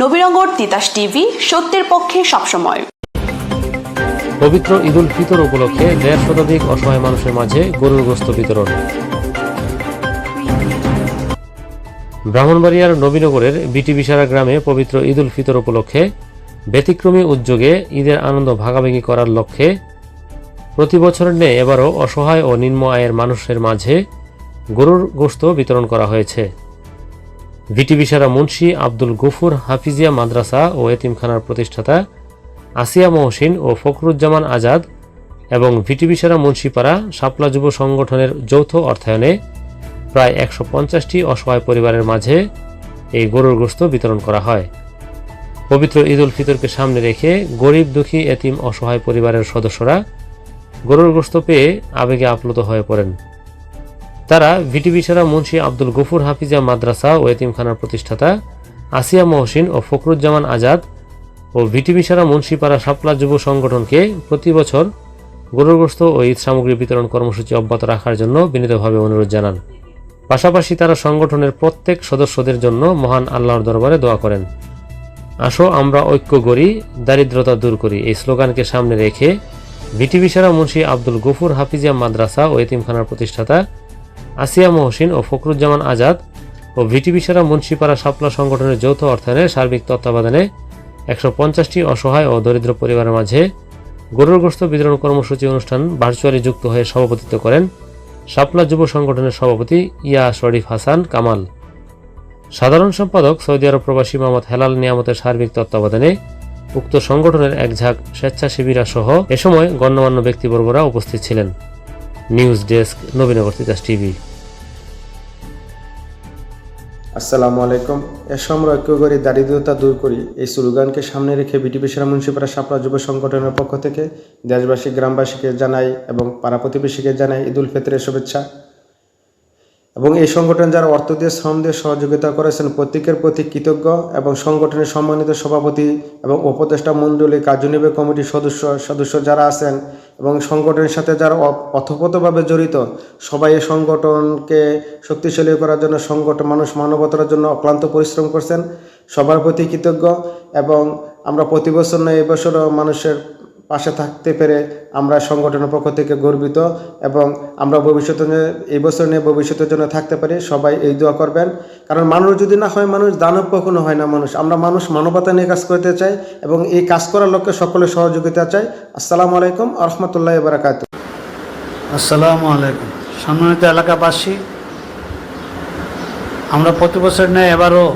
Nabinagar Titas TV, সত্যের পক্ষে সবসময়। পবিত্র ঈদুল ফিতর উপলক্ষে দেড় শতাধিক অসহায় মানুষের মাঝে গরুর গোস্ত বিতরণ। ব্রাহ্মণবাড়িয়ার নবীনগরের বিটিবিসারা গ্রামে পবিত্র ঈদুল ফিতর উপলক্ষে ব্যতিক্রমী উদ্যোগে ঈদের আনন্দ ভাগাভাগি করার লক্ষ্যে প্রতি বছরের ন্যায় এবারও অসহায় ও নিম্ন আয়ের মানুষের মাঝে গরুর গোস্ত বিতরণ করা হয়েছে। বিটিবিসারা মুন্সি আব্দুল গফুর, হাফিজিয়া মাদ্রাসা ও এতিমখানার প্রতিষ্ঠাতা আসিয়া মহসিন ও ফখরুজ্জামান আজাদ এবং ভিটিবিসারা মুন্সিপাড়া শাপলা যুব সংগঠনের যৌথ অর্থায়নে প্রায় একশো পঞ্চাশটি অসহায় পরিবারের মাঝে এই গরুর গোস্ত বিতরণ করা হয়। পবিত্র ঈদ উল ফিতরকে সামনে রেখে গরিব, দুঃখী, এতিম, অসহায় পরিবারের সদস্যরা গরুর গোস্ত পেয়ে আবেগে আপ্লুত হয়ে পড়েন। তারা ভিটিবিসারা মুন্সি আব্দুল গফুর হাফিজা মাদ্রাসা ও এতিমখানার প্রতিষ্ঠাতা আসিয়া মহসিন ও ফখরুজ্জামান আজাদ ও ভিটিভি সারা মুন্সিপাড়া শাপলা যুব সংগঠনকে প্রতি বছর গরুর গোস্ত ও ঈদ সামগ্রী বিতরণ কর্মসূচি অব্যাহত রাখার জন্য বিনীতভাবে অনুরোধ জানান। পাশাপাশি তারা সংগঠনের প্রত্যেক সদস্যদের জন্য মহান আল্লাহর দরবারে দোয়া করেন। আসো, আমরা ঐক্য গড়ি দারিদ্রতা দূর করি। এই স্লোগানকে সামনে রেখে ভিটিভি সারা মুন্সি আব্দুল গফুর হাফিজিয়া মাদ্রাসা ও এতিমখানার প্রতিষ্ঠাতা আসিয়া মহসিন ও ফখরুজ্জামান আজাদ ও ভিটিভি সারা মুন্সিপাড়া শাপলা সংগঠনের যৌথ অর্থায়নে সার্বিক তত্ত্বাবধানে একশো পঞ্চাশটি অসহায় ও দরিদ্র পরিবারের মাঝে গরুর বিতরণ কর্মসূচি অনুষ্ঠান ভার্চুয়ালি যুক্ত হয়ে সভাপতিত্ব করেন শাপলা যুব সংগঠনের সভাপতি ইয়া শরীফ হাসান কামাল। সাধারণ সম্পাদক সৌদি আরব প্রবাসী মোহাম্মদ হেলাল নিয়ামতের সার্বিক তত্ত্বাবধানে উক্ত সংগঠনের এক ঝাঁক স্বেচ্ছাসেবীরা সহ এ সময় গণ্যমান্য ব্যক্তিবর্গরা উপস্থিত ছিলেন। News desk Nabinagar Titas TV. আসসালামু আলাইকুম। এ সময় ঐক্য করি দারিদ্রতা দূর করি। এই স্লোগানকে সামনে রেখে বিটিপি সেরা মুন্সিপাড়া সাপড়া যুব সংগঠনের পক্ষ থেকে দেশবাসী, গ্রামবাসীকে জানাই এবং পাড়া প্রতিবেশীকে জানাই ঈদুল ফিতরের শুভেচ্ছা। এবং এই সংগঠন যারা অর্থ দিয়ে, শ্রম দিয়ে সহযোগিতা করেছেন, প্রত্যেকের প্রতি কৃতজ্ঞ এবং সংগঠনের সম্মানিত সভাপতি এবং উপদেষ্টা মণ্ডলী, কার্যনির্বাহী কমিটির সদস্য সদস্য যারা আছেন এবং সংগঠনের সাথে যারা অ- অথপ্রতভাবে জড়িত, সবাই এই সংগঠনকে শক্তিশালী করার জন্য সংগঠন মানুষ মানবতার জন্য অক্লান্ত পরিশ্রম করছেন। সবার প্রতি কৃতজ্ঞ এবং আমরা প্রতি বছর নয় এবছরও মানুষের পাশে থাকতে পেরে আমরা সংগঠনের পক্ষ থেকে গর্বিত এবং আমরা ভবিষ্যতে এই বছর নিয়ে ভবিষ্যতের জন্য থাকতে পারি। সবাই এই দোয়া করবেন। কারণ মানুষ যদি না হয়, মানুষ দানব কখনো হয় না মানুষ। আমরা মানুষ মানবতা নিয়ে কাজ করতে চাই এবং এই কাজ করার লক্ষ্যে সকলে সহযোগিতা চাই। আসসালামু আলাইকুম আ রহমতুল্লাহ বারাকাত আসসালামু আলাইকুম। সম্মানিত এলাকাবাসী, আমরা প্রতি বছর নেয় এবারও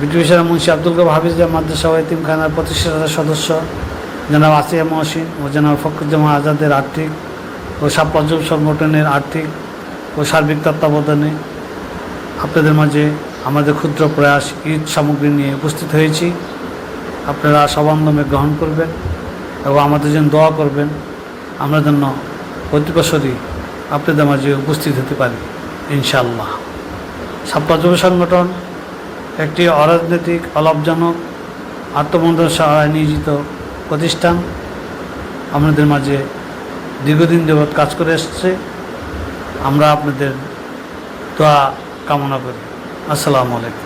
বিটিভিসার মুন্সি আব্দুল কবির হাফিজা মাদ্রাসা ও এতিমখানার প্রতিষ্ঠাতা সদস্য জনাব আসিয়া মহসিন ও জনাব ফখরুজ্জামান আজাদের আর্থিক ও সাপ্লাজুব সংগঠনের আর্থিক ও সার্বিক তত্ত্বাবধানে আপনাদের মাঝে আমাদের ক্ষুদ্র প্রয়াস ঈদ সামগ্রী নিয়ে উপস্থিত হয়েছি। আপনারা সবান্ধমে গ্রহণ করবেন এবং আমাদের জন্য দোয়া করবেন। আমরা যেন প্রতি বছরই আপনাদের মাঝে উপস্থিত হতে পারি ইনশাল্লাহ ছাত্র যুব সংগঠন একটি অরাজনৈতিক, অলাভজনক, আত্মবন্ধন সহায় নিয়োজিত প্রতিষ্ঠান আপনাদের মাঝে দীর্ঘদিন যাবৎ কাজ করে এসছে। আমরা আপনাদের দোয়া কামনা করি। আসসালামু আলাইকুম।